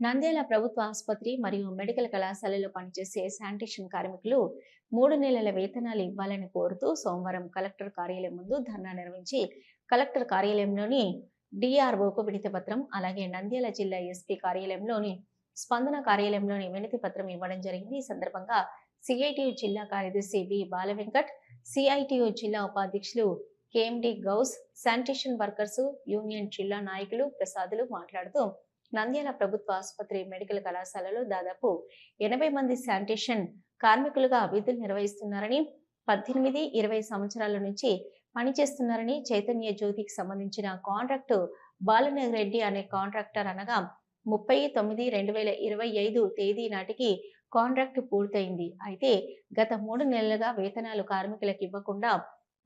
నంద్యాల ప్రభుత్వ ఆసుపత్రి మరియు మెడికల్ కళాశాలలో పనిచేసే శానిటేషన్ కార్మికులు మూడు నెలల వేతనాలు ఇవ్వాలని కోరుతూ సోమవారం కలెక్టర్ కార్యాలయం ముందు ధర్నా నిర్వహించి కలెక్టర్ కార్యాలయంలోని డిఆర్ఓకు వినతి పత్రం అలాగే నంద్యాల జిల్లా ఎస్పీ కార్యాలయంలోని స్పందన కార్యాలయంలోని వినతి పత్రం ఇవ్వడం జరిగింది. ఈ సందర్భంగా సిఐటియు జిల్లా కార్యదర్శి బి బాలవెంకట్ సిఐటియు జిల్లా ఉపాధ్యక్షులు KMD Ghouse sanitation workers union జిల్లా నాయకులు ప్రసాదులు మాట్లాడుతూ నంద్యాల ప్రభుత్వ ఆసుపత్రి మెడికల్ కళాశాలలో దాదాపు ఎనభై మంది శానిటేషన్ కార్మికులుగా విధులు నిర్వహిస్తున్నారని పద్దెనిమిది ఇరవై సంవత్సరాల నుంచి పనిచేస్తున్నారని చైతన్య జ్యోతికి సంబంధించిన కాంట్రాక్టు బాలనగర్ రెడ్డి అనే కాంట్రాక్టర్ అనగా ముప్పై తొమ్మిది రెండు వేల ఇరవై ఐదు తేదీ నాటికి కాంట్రాక్ట్ పూర్తయింది. అయితే గత మూడు నెలలుగా వేతనాలు కార్మికులకు ఇవ్వకుండా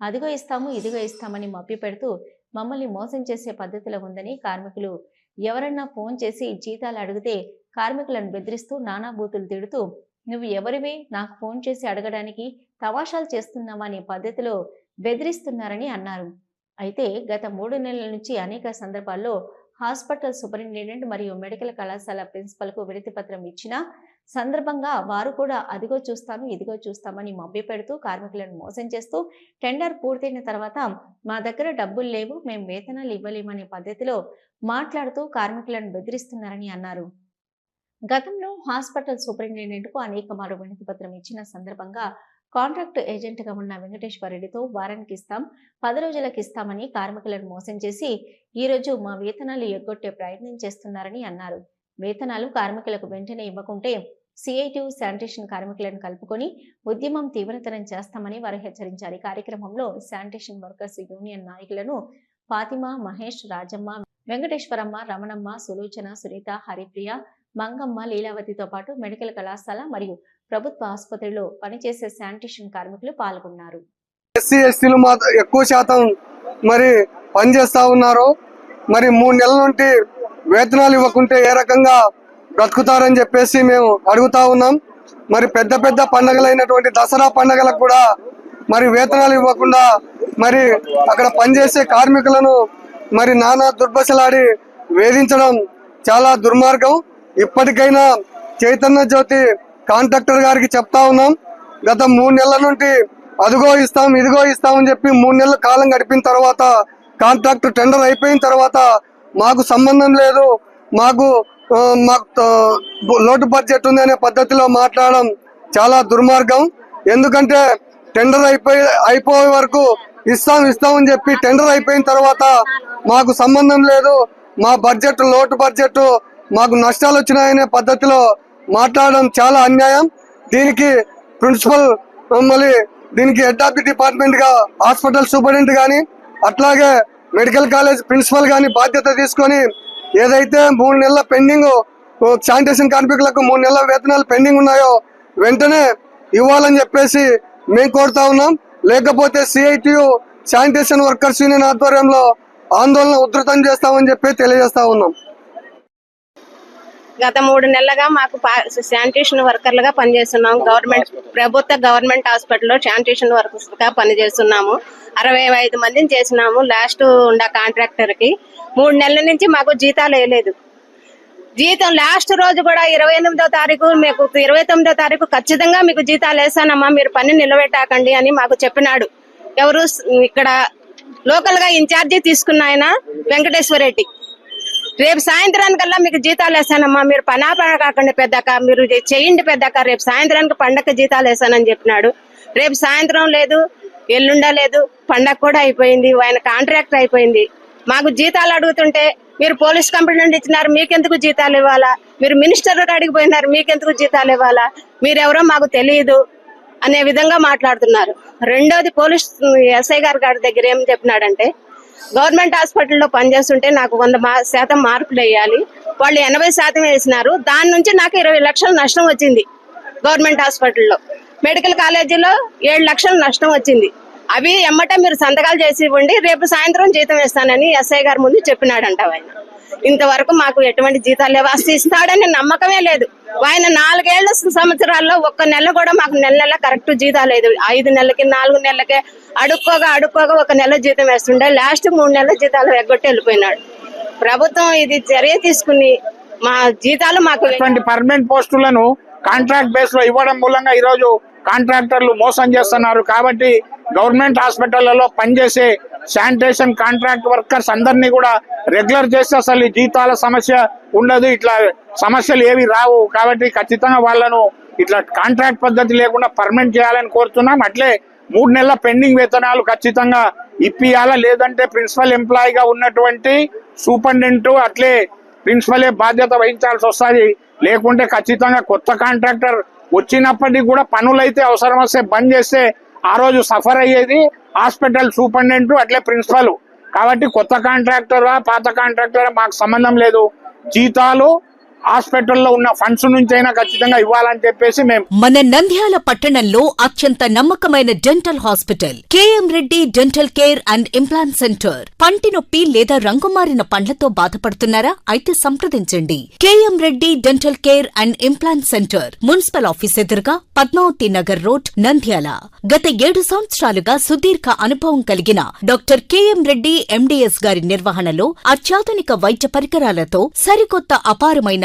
అదిగో ఇస్తాము ఇదిగో ఇస్తామని మభ్యపెడుతూ మమ్మల్ని మోసం చేసే పద్ధతిలో ఉందని కార్మికులు ఎవరన్నా ఫోన్ చేసి జీతాలు అడిగితే కార్మికులను బెదిరిస్తూ నానాభూతులు తిడుతూ నువ్వు ఎవరివి? నాకు ఫోన్ చేసి అడగడానికి తమాషాలు చేస్తున్నావా? అనే పద్ధతిలో బెదిరిస్తున్నారని అన్నారు. అయితే గత మూడు నెలల నుంచి అనేక సందర్భాల్లో హాస్పిటల్ సూపరింటెండెంట్ మరియు మెడికల్ కళాశాల ప్రిన్సిపల్కు వినతి పత్రం ఇచ్చినా సందర్భంగా వారు కూడా అదిగో చూస్తాను ఇదిగో చూస్తామని మభ్యపెడుతూ కార్మికులను మోసం చేస్తూ టెండర్ పూర్తయిన తర్వాత మా దగ్గర డబ్బులు లేవు మేము వేతనాలు ఇవ్వలేమనే పద్ధతిలో మాట్లాడుతూ కార్మికులను బెదిరిస్తున్నారని అన్నారు. గతంలో హాస్పిటల్ సూపరింటెండెంట్కు అనేక మారు వినతి పత్రం ఇచ్చిన సందర్భంగా కాంట్రాక్ట్ ఏజెంట్గా ఉన్న వెంకటేశ్వర రెడ్డితో వారానికి ఇస్తాం పది రోజులకు ఇస్తామని కార్మికులను మోసం చేసి ఈరోజు మా వేతనాలు ఎగ్గొట్టే ప్రయత్నం చేస్తున్నారని అన్నారు. వేతనాలు కార్మికులకు వెంటనే ఇవ్వకుంటే సిఐటి శానిటేషన్ కార్మికులను కలుపుకొని ఉద్యమం తీవ్రతరం చేస్తామని వారు హెచ్చరించారు. ఈ కార్యక్రమంలో శానిటేషన్ వర్కర్స్ యూనియన్ నాయకులను ఫాతిమా మహేష్ రాజమ్మ వెంకటేశ్వరమ్మ రమణమ్మ సులోచన సునీత హరిప్రియ మంగమ్మ లీలావతితో పాటు మెడికల్ కళాశాల మరియు ప్రభుత్వ ఆసుపత్రిలో పనిచేసే శానిటేషన్ కార్మికులు పాల్గొన్నారు. ఎస్సీ ఎస్టీలు మాత్రం ఎక్కువ శాతం మరి పనిచేస్తా ఉన్నారు. మరి మూడు నెలల నుండి వేతనాలు ఇవ్వకుంటే ఏ రకంగా బ్రతుకుతారని చెప్పేసి మేము అడుగుతా ఉన్నాం. మరి పెద్ద పెద్ద పండగలైనటువంటి దసరా పండగలకు కూడా మరి వేతనాలు ఇవ్వకుండా మరి అక్కడ పనిచేసే కార్మికులను మరి నానా దుర్భశలాడి వేధించడం చాలా దుర్మార్గం. ఇప్పటికైనా చైతన్య జ్యోతి కాంట్రాక్టర్ గారికి చెప్తా ఉన్నాం. గత మూడు నెలల నుండి అదిగో ఇస్తాం ఇదిగో ఇస్తామని చెప్పి మూడు నెలల కాలం గడిపిన తర్వాత కాంట్రాక్ట్ టెండర్ అయిపోయిన తర్వాత మాకు సంబంధం లేదు. మాకు మాకు లోటు బడ్జెట్ ఉంది అనే పద్ధతిలో మాట్లాడడం చాలా దుర్మార్గం. ఎందుకంటే టెండర్ అయిపోయి అయిపోయే వరకు ఇస్తాం ఇస్తామని చెప్పి టెండర్ అయిపోయిన తర్వాత మాకు సంబంధం లేదు. మా బడ్జెట్ లోటు బడ్జెట్ మాకు నష్టాలు వచ్చినాయనే పద్ధతిలో మాట్లాడడం చాలా అన్యాయం. దీనికి ప్రిన్సిపల్ మళ్ళీ దీనికి హెడ్ ఆఫ్ ది డిపార్ట్మెంట్గా హాస్పిటల్ సూపరింటెండెంట్ కానీ అట్లాగే మెడికల్ కాలేజ్ ప్రిన్సిపల్ కానీ బాధ్యత తీసుకొని ఏదైతే మూడు నెలల పెండింగ్ శానిటేషన్ కార్మికులకు మూడు నెలల వేతనాలు పెండింగ్ ఉన్నాయో వెంటనే ఇవ్వాలని చెప్పేసి మేము కోరుతా ఉన్నాం. లేకపోతే సిఐటియు శానిటేషన్ వర్కర్స్ యూనియన్ ఆధ్వర్యంలో ఆందోళన ఉధృతం చేస్తామని చెప్పి తెలియజేస్తా ఉన్నాం. గత మూడు నెలలుగా మాకు శానిటేషన్ వర్కర్లుగా పనిచేస్తున్నాం గవర్నమెంట్ ప్రభుత్వ గవర్నమెంట్ హాస్పిటల్లో శానిటేషన్ వర్కర్స్గా పనిచేస్తున్నాము. అరవై ఐదు మందిని చేసినాము లాస్ట్ ఉన్న కాంట్రాక్టర్కి మూడు నెలల నుంచి మాకు జీతాలు వేయలేదు. జీతం లాస్ట్ రోజు కూడా ఇరవై ఎనిమిదో తారీఖు మీకు ఇరవై తొమ్మిదో తారీఖు ఖచ్చితంగా మీకు జీతాలు వేసానమ్మా మీరు పని నిలబెట్టాకండి అని మాకు చెప్పినాడు. ఎవరు ఇక్కడ లోకల్గా ఇన్ఛార్జి తీసుకున్న ఆయన వెంకటేశ్వర రెడ్డి. రేపు సాయంత్రానికల్లా మీకు జీతాలు వేస్తానమ్మా. మీరు పనాపన కాకండి పెద్దక మీరు ఇది చేయండి పెద్దక రేపు సాయంత్రానికి పండగ జీతాలు వేసానని చెప్పినాడు. రేపు సాయంత్రం లేదు ఎల్లుండా లేదు పండగ కూడా అయిపోయింది ఆయన కాంట్రాక్ట్ అయిపోయింది. మాకు జీతాలు అడుగుతుంటే మీరు పోలీస్ కంపెనీ నుండి ఇచ్చినారు మీకెందుకు జీతాలు ఇవ్వాలా? మీరు మినిస్టర్ కాడికి పోయినారు మీకెందుకు జీతాలు ఇవ్వాలా? మీరెవరో మాకు తెలియదు అనే విధంగా మాట్లాడుతున్నారు. రెండోది పోలీస్ ఎస్ఐ గారి గారి దగ్గర ఏం చెప్పినాడంటే గవర్నమెంట్ హాస్పిటల్లో పనిచేస్తుంటే నాకు వంద శాతం మార్కులు వేయాలి. వాళ్ళు ఎనభై శాతం వేసినారు. దాని నుంచి నాకు ఇరవై లక్షలు నష్టం వచ్చింది గవర్నమెంట్ హాస్పిటల్లో. మెడికల్ కాలేజీలో ఏడు లక్షలు నష్టం వచ్చింది. అవి ఎమ్మట మీరు సంతకాలు చేసి ఇవ్వండి. రేపు సాయంత్రం జీతం వేస్తానని ఎస్ఐ గారి ముందు చెప్పినాడంట ఆయన. ఇంతవరకు మాకు ఎటువంటి జీతాలు లేవు. అసలు ఇస్తాడని నమ్మకమే లేదు. ఆయన నాలుగేళ్ళ సంవత్సరాల్లో ఒక్క నెల కూడా మాకు నెల నెల కరెక్ట్ జీతాలు లేదు. ఐదు నెలలకి నాలుగు నెలలకే అడుక్కోగా అడుక్కోగా ఒక నెల జీతం వేస్తుండే. లాస్ట్ మూడు నెలల జీతాలు ఎగ్గొట్టి వెళ్ళిపోయినాడు. ప్రభుత్వం ఇది చర్య తీసుకుని మా జీతాలు మాకు పర్మనెంట్ పోస్టులను కాంట్రాక్ట్ బేస్లో ఇవ్వడం మూలంగా ఈ రోజు కాంట్రాక్టర్లు మోసం చేస్తున్నారు. కాబట్టి గవర్నమెంట్ హాస్పిటళ్ళలో పనిచేసే శానిటేషన్ కాంట్రాక్ట్ వర్కర్స్ అందరినీ కూడా రెగ్యులర్ చేస్తే అసలు ఈ జీతాల సమస్య ఉండదు. ఇట్లా సమస్యలు ఏవి రావు కాబట్టి ఖచ్చితంగా వాళ్ళను ఇట్లా కాంట్రాక్ట్ పద్ధతి లేకుండా పర్మనెంట్ చేయాలని కోరుతున్నాం. అట్లే మూడు నెలల పెండింగ్ వేతనాలు ఖచ్చితంగా ఇప్పియాలా? లేదంటే ప్రిన్సిపల్ ఎంప్లాయీగా ఉన్నటువంటి సూపరింటెండెంట్ అట్లే ప్రిన్సిపలే బాధ్యత వహించాల్సి వస్తుంది. లేకుంటే ఖచ్చితంగా కొత్త కాంట్రాక్టర్ వచ్చినప్పటికీ కూడా పనులైతే అవసరం వస్తే బంద్ చేస్తే ఆ రోజు సఫర్ అయ్యేది. హాస్పిటల్ సూపరింటెండెంట్ అట్లే ప్రిన్సిపల్. కాబట్టి కొత్త కాంట్రాక్టరా పాత కాంట్రాక్టరా మాకు సంబంధం లేదు. జీతాలు హాస్పిటల్లో ఉన్న ఫండ్స్ నుంచి అయినా ఖచ్చితంగా ఇవ్వాలని చెప్పేసి మేము మన నంద్యాల పట్టణంలో అత్యంత నమ్మకమైన dental hospital KM Reddy dental care and implant centre. పంటి నొప్పి లేదా రంగుమారిన పండ్లతో బాధపడుతున్నారా? అయితే సంప్రదించండి. KM Reddy dental care and implant centre municipal office ఎదురుగా పద్మావతి నగర్ రోడ్ నంద్యాల. గత ఏడు సంవత్సరాలుగా సుదీర్ఘ అనుభవం కలిగిన డాక్టర్ కెఎం రెడ్డి ఎండిఎస్ గారి నిర్వహణలో అత్యాధునిక వైద్య పరికరాలతో సరికొత్త అపారమైన